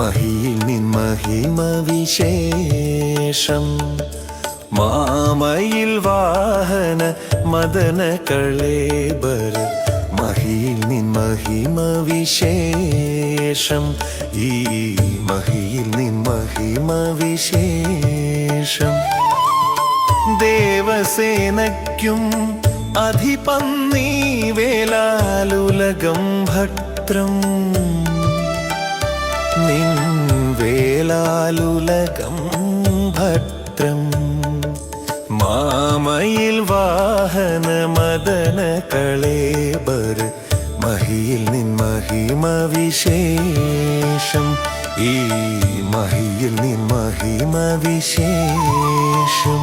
മഹിയിൽ നിൻ മഹിമ വിശേഷം. മാമയിൽ വാഹന മദന കളേബർ മഹിയിൽ നിൻ മഹിമ വിശേഷം. ഈ മഹിയിൽ നിൻ മഹിമ വിശേഷം. ദേവസേനയ്ക്കും അധിപന്നീ വേലാലുലകം ഭക്ത്രം നിൻ വേലാലുലകം ഭദ്രം. മാമയിൽ വാഹന മദന കളേബർ മഹിയിൽ നിൻ മഹിമ വിശേഷം. ഈ മഹിയിൽ നിൻ മഹിമ വിശേഷം.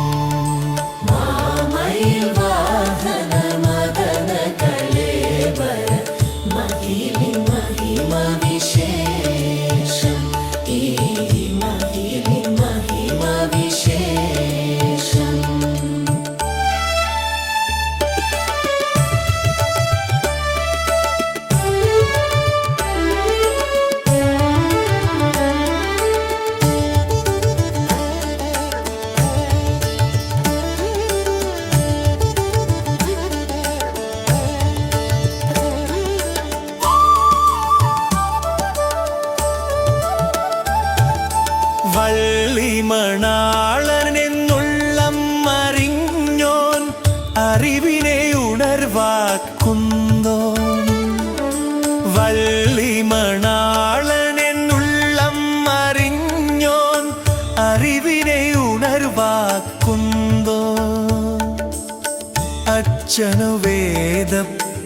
അച്ഛനു വേദ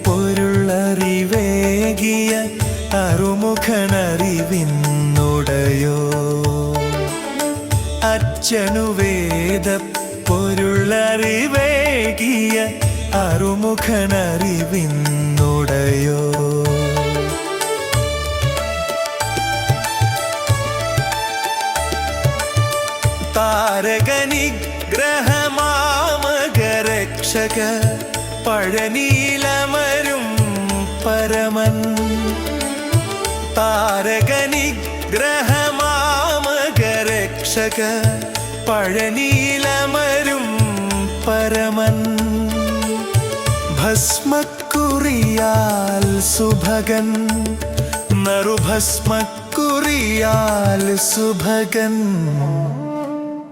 പൊരുളറിവേകിയ അറുമുഖനറിവിന്നുടയോ? അച്ഛനു വേദ പൊരുളറിവേകിയ അറുമുഖനറിവിന്നുടയോ? താരകനിഗ്രഹമാമകരക്ഷക പഴനീലമരും പരമൻ. താരകനിഗ്രഹമാമകരക്ഷക പഴനീലമരും പരമൻ. ഭസ്മക്കുറിയാൽ സുഭഗൻ നറുഭസ്മക്കുറിയാൽ സുഭഗൻ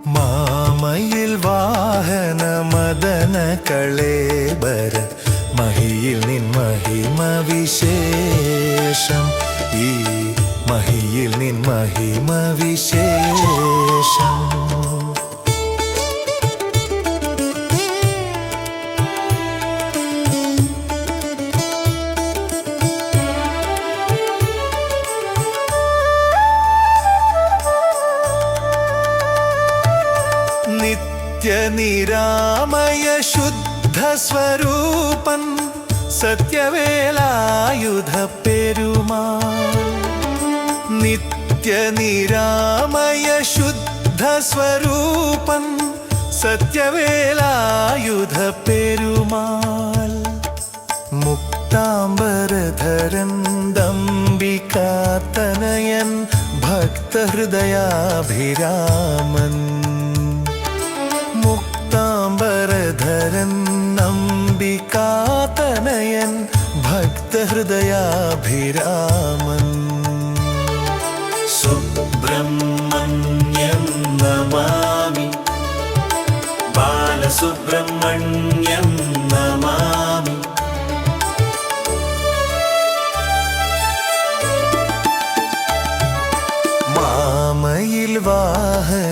മാമയിൽ വാഹന മദന കളേബര മഹിയിൽ നിൻ മഹിമ വിശേഷം ഈ മഹിയിൽ നിൻ മഹിമ വിശേഷം നിത്യനിരാമയ ശുദ്ധ സ്വരൂപൻ സത്യവേലായുധ പെരുമാ നിത്യനിരാമയ ശുദ്ധ സ്വരൂപൻ സത്യവേലായുധ പെരുമാൾ മുക്താംബരധരൻ ദമ്പികാത്തനയൻ ഭക്തഹൃദയാഭിരാമൻ മുക്താംബരധരൻ നമ്പികാതനയൻ ഭക്തഹൃദയാഭിരാമൻ. സുബ്രഹ്മണ്യം നമാമി. ബാലസുബ്രഹ്മണ്യം നമാമി. മാമയിൽ വാഹന